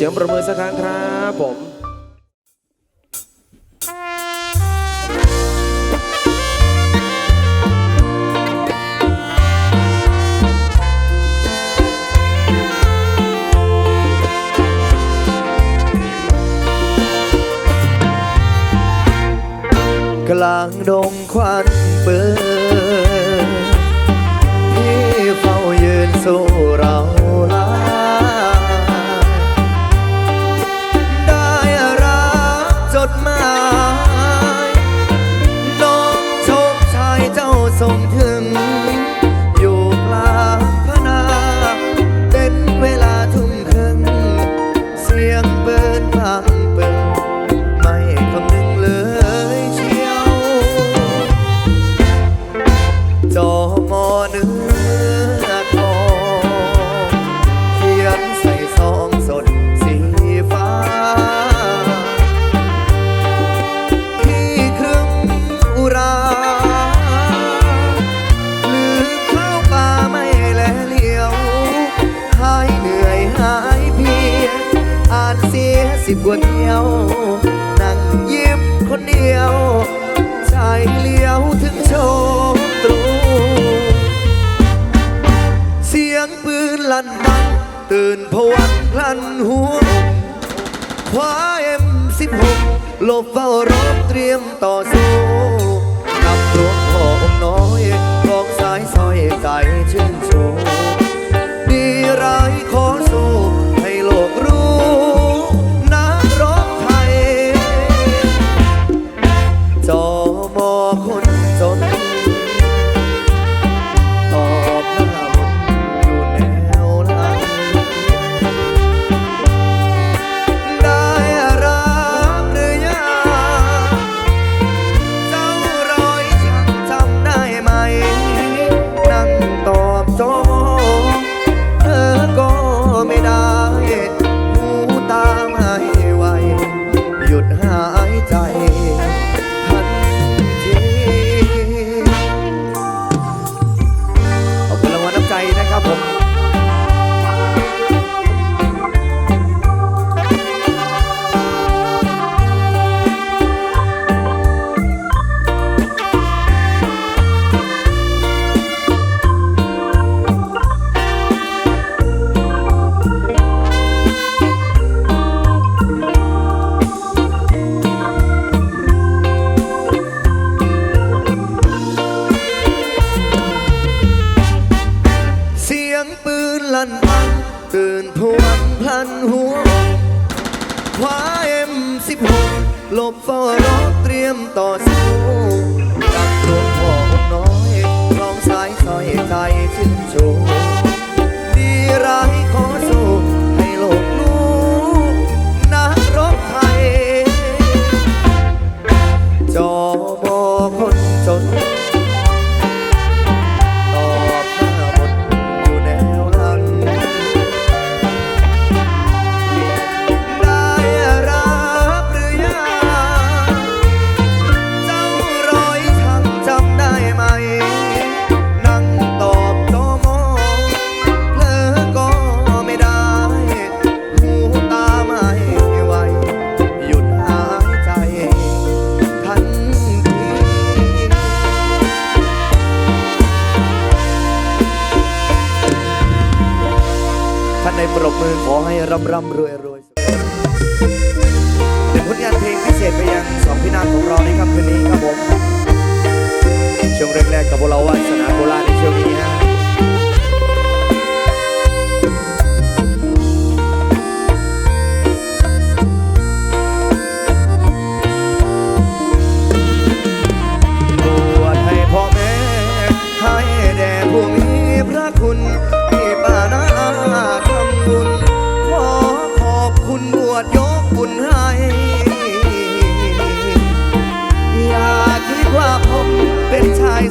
เสียงประมือสักครั้งครับผมกลางดงควันเปื้อ สิบกว่าเดียว นั่งยิ้มคนเดียวใจเลี้ยวถึงโชคตรู เสียงปืนลั่นบังตื่นผวังพลันหัวคว้าเอ็มสิบหกหลบเฝ้ารบเตรียมต่อสู้กับหลวงพ่อองค์น้อยกองสายซอยใจชื่นชู มือขอให้ร่ำร่ำรวยรวยเป็นผลงานเพลงพิเศษไปยังสองพี่น้องของเราในค่ำคืนนี้ครับผม ช่วงแรกๆกับพวกเราวาสนาโบราณในช่วงนี้ฮะ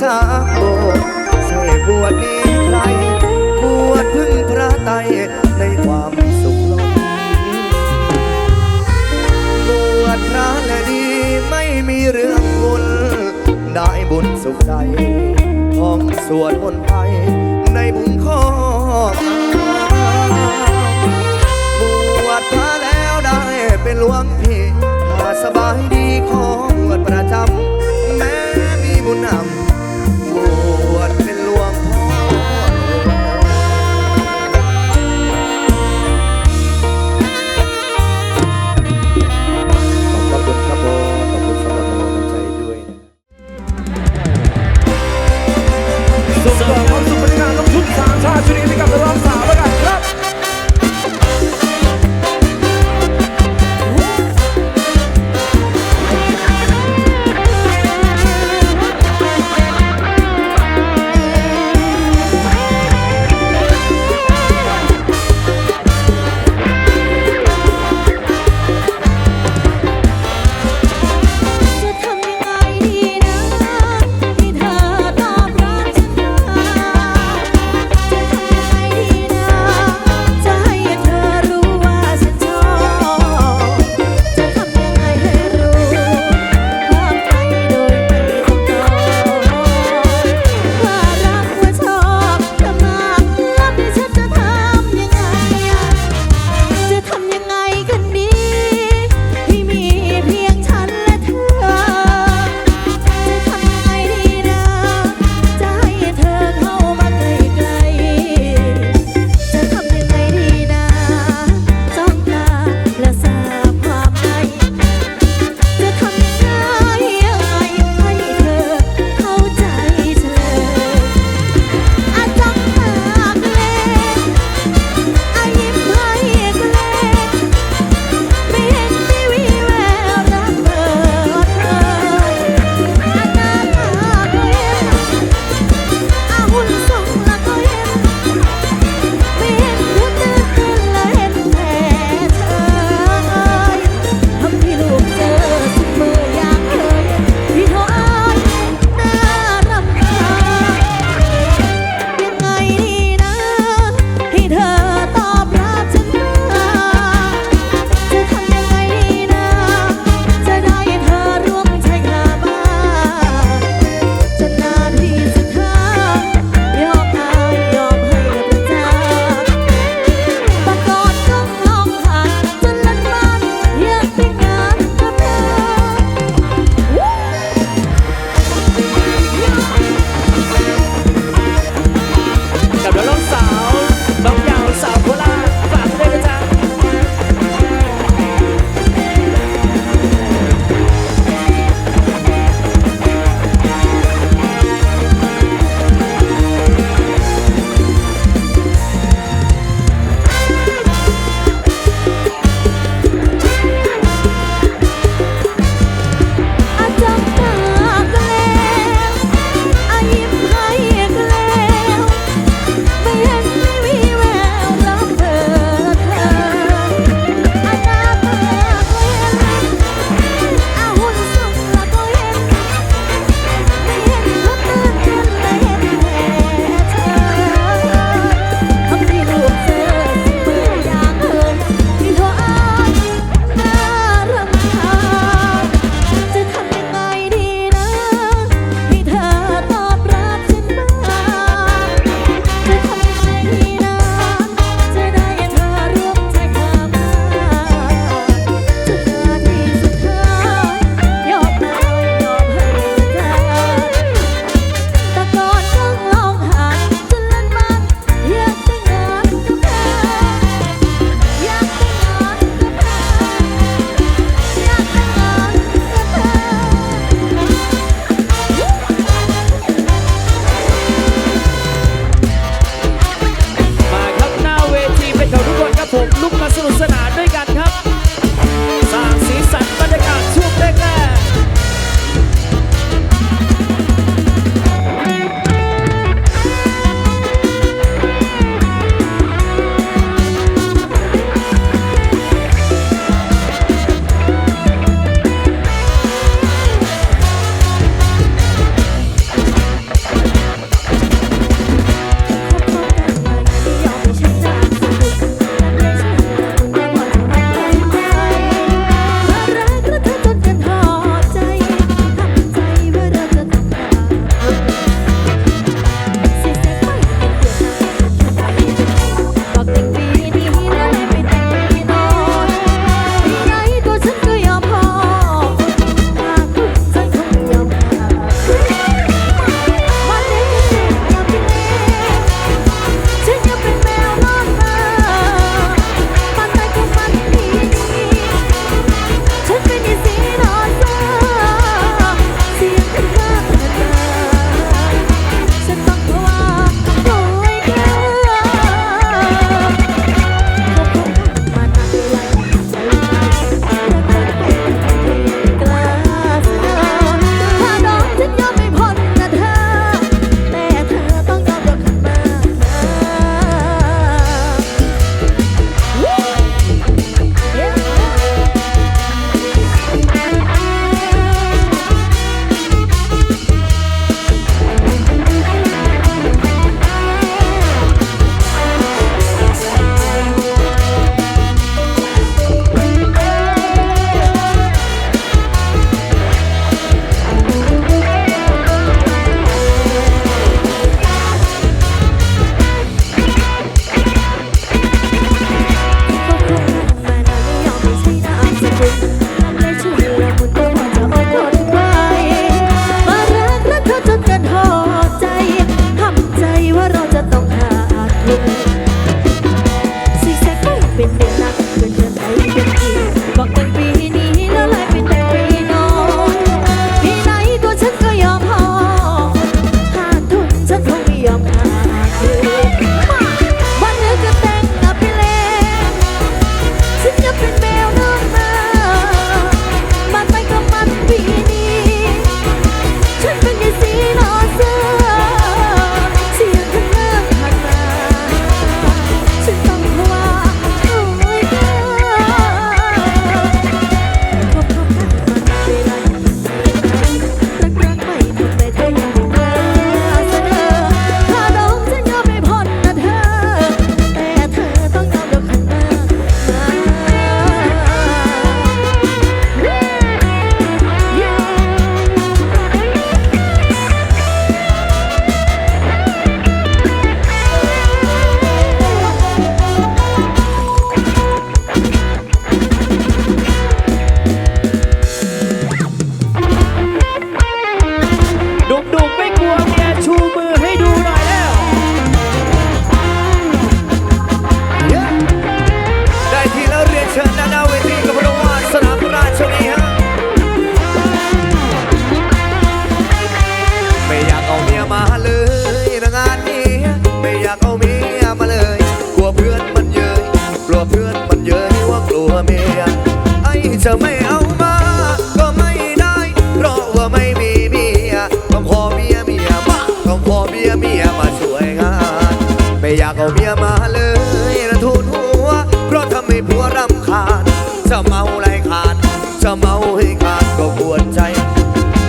สาโบเสบวชนี้ใครบวชพึ่งพระไตในความสุขลมบวชพระและดีไม่มีเรื่องบุญได้บุญสุขใจท่องสวดมนต์ไปในบุญข้อบวชพระแล้วได้เป็นหลวงพี่ถ้าสบายดีขอ ก้วเบียมาเลยระทุนหัว เพราะทำให้ผัวรำคาญ จะเมาไรขาด จะเมาให้ขาดก็ปวดใจ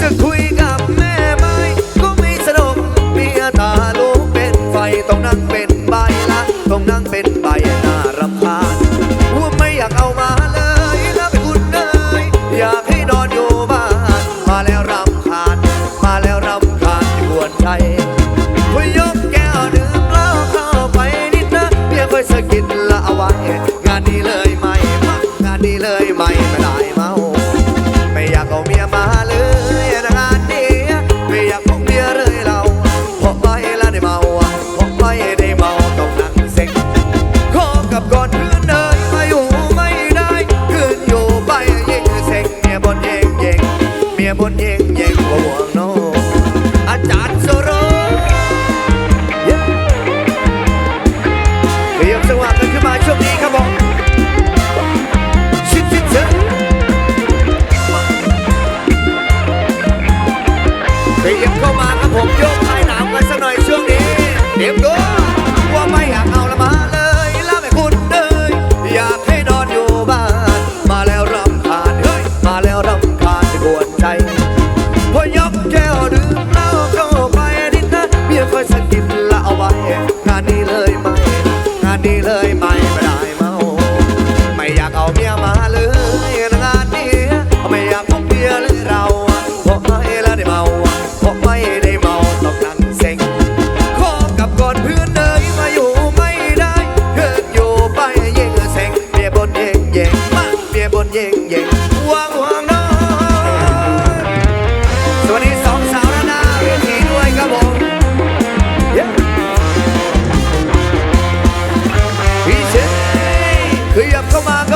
จะคุยกับแม่ไม้ก็ไม่สนุกเมียตาลูกเป็นไฟต้องนั่งเป็น Lord.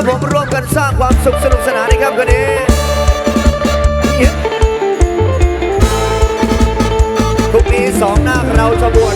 ครับผมร่วมกันสร้างความสุขสนุกสนานในครับคืนนี้พรุ่งนี้สองหน้าเราจะบว